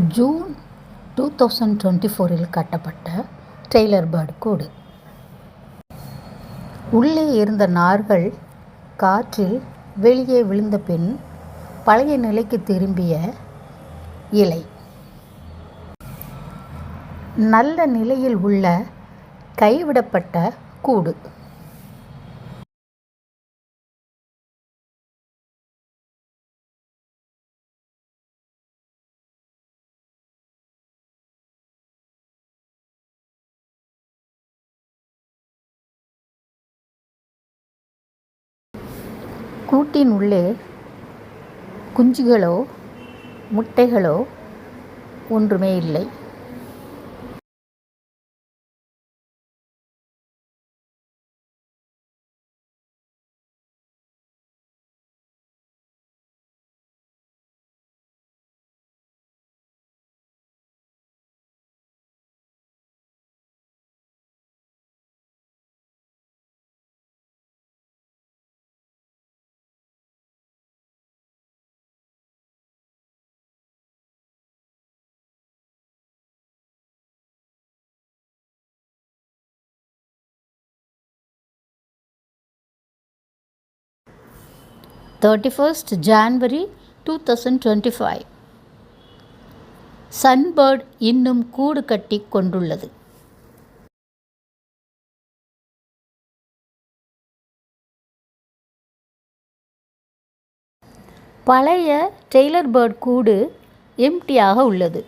June two thousand twenty ஃபோரில் கட்டப்பட்ட Taylor bird கூடு. உள்ளே இருந்த நார்கள் காற்றில் வெளியே விழுந்த பின் பழைய நிலைக்கு திரும்பிய இலை. நல்ல நிலையில் உள்ள கைவிடப்பட்ட கூடு. கூட்டின் உள்ளே குஞ்சுகளோ முட்டைகளோ ஒன்றுமே இல்லை. Thirty first January two thousand twenty five sunbird இன்னும் கூடு கட்டி கொண்டுள்ளது. பழைய டெய்லர் பேர்ட் கூடு எம்டியாக உள்ளது.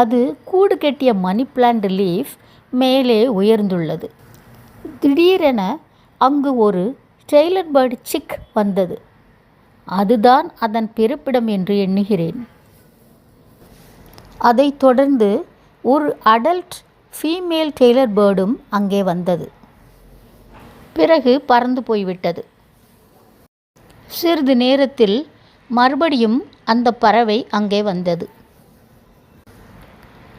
அது கூடு கட்டிய மணி பிளான்ட் லீஃப் மேலே உயர்ந்துள்ளது. திடீரென அங்கு ஒரு டெய்லர் பேர்டு சிக் வந்தது. அதுதான் அதன் பிறப்பிடம் என்று எண்ணுகிறேன். அதைத் தொடர்ந்து ஒரு அடல்ட் ஃபீமேல் டெய்லர் பேர்டும் அங்கே வந்தது. பிறகு பறந்து போய்விட்டது. சிறிது நேரத்தில் மறுபடியும் அந்த பறவை அங்கே வந்தது.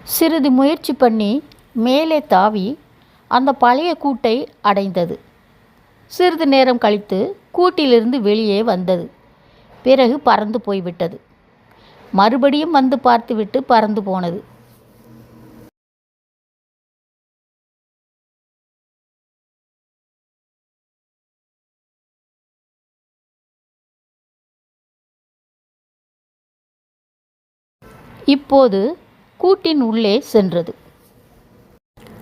சிறிது முயற்சி பண்ணி மேலே தாவி அந்த பழைய கூட்டை அடைந்தது. சிறிது நேரம் கழித்து கூட்டிலிருந்து வெளியே வந்தது. பிறகு பறந்து போய்விட்டது. மறுபடியும் வந்து பார்த்துவிட்டு பறந்து போனது. இப்போது கூட்டின் உள்ளே சென்றது.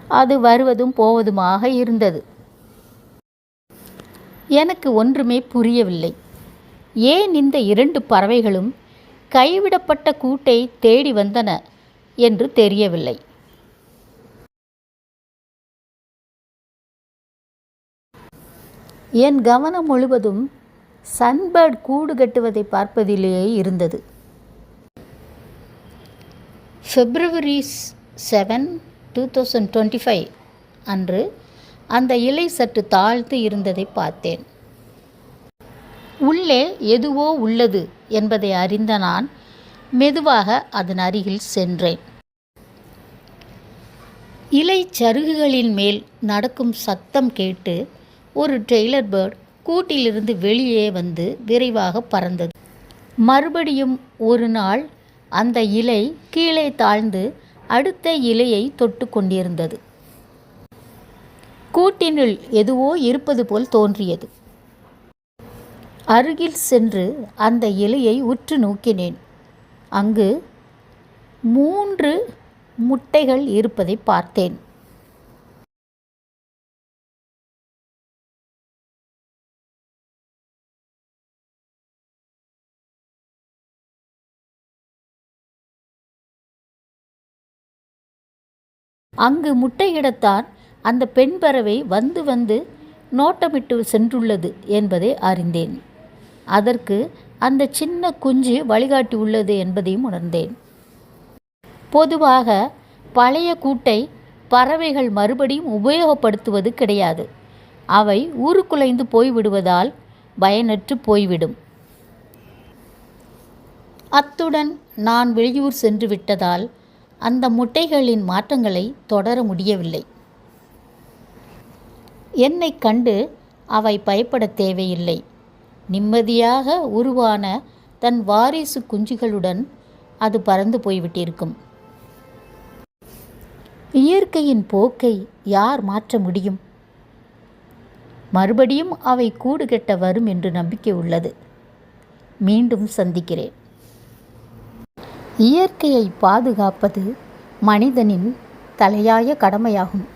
அது வருவதும் போவதுமாக இருந்தது. எனக்கு ஒன்றுமே புரியவில்லை. ஏன் இந்த இரண்டு பறவைகளும் கைவிடப்பட்ட கூட்டை தேடி வந்தன என்று தெரியவில்லை. என் கவனம் முழுவதும் சன்பேர்ட் கூடு கட்டுவதை பார்ப்பதிலேயே இருந்தது. February seven two thousand twenty five அன்று அந்த இலை சற்று தாழ்த்து இருந்ததை பார்த்தேன். உள்ளே எதுவோ உள்ளது என்பதை அறிந்த நான் மெதுவாக அதன் அருகில் சென்றேன். இலை சருகுகளின் மேல் நடக்கும் சத்தம் கேட்டு ஒரு டெய்லர் பேர்ட் கூட்டிலிருந்து வெளியே வந்து விரைவாக பறந்தது. மறுபடியும் ஒரு நாள் அந்த இலை கீழே தாழ்ந்து அடுத்த இலையை தொட்டு கொண்டிருந்தது. கூட்டினுள் எதுவோ இருப்பது போல் தோன்றியது. அருகில் சென்று அந்த இலையை உற்று நோக்கினேன். அங்கு மூன்று முட்டைகள் இருப்பதை பார்த்தேன். அங்கு முட்டையிடத்தான் அந்த பெண் பறவை வந்து வந்து நோட்டமிட்டு சென்றுள்ளது என்பதை அறிந்தேன். அதற்கு அந்த சின்ன குஞ்சு வழிகாட்டி உள்ளது என்பதையும் உணர்ந்தேன். பொதுவாக பழைய கூட்டை பறவைகள் மறுபடியும் உபயோகப்படுத்துவது கிடையாது. அவை ஊருக்குலைந்து போய்விடுவதால் பயனற்று போய்விடும். அத்துடன் நான் வெளியூர் சென்று விட்டதால் அந்த முட்டைகளின் மாற்றங்களை தொடர முடியவில்லை. என்னை கண்டு அவை பயப்பட தேவையில்லை. நிம்மதியாக உருவான தன் வாரிசு குஞ்சுகளுடன் அது பறந்து போய்விட்டிருக்கும். இயற்கையின் போக்கை யார் மாற்ற முடியும்? மறுபடியும் அவை கூடு கெட்ட வரும் என்று நம்பிக்கை உள்ளது. மீண்டும் சந்திக்கிறேன். இயற்கையை பாதுகாப்பது மனிதனின் தலையாய கடமையாகும்.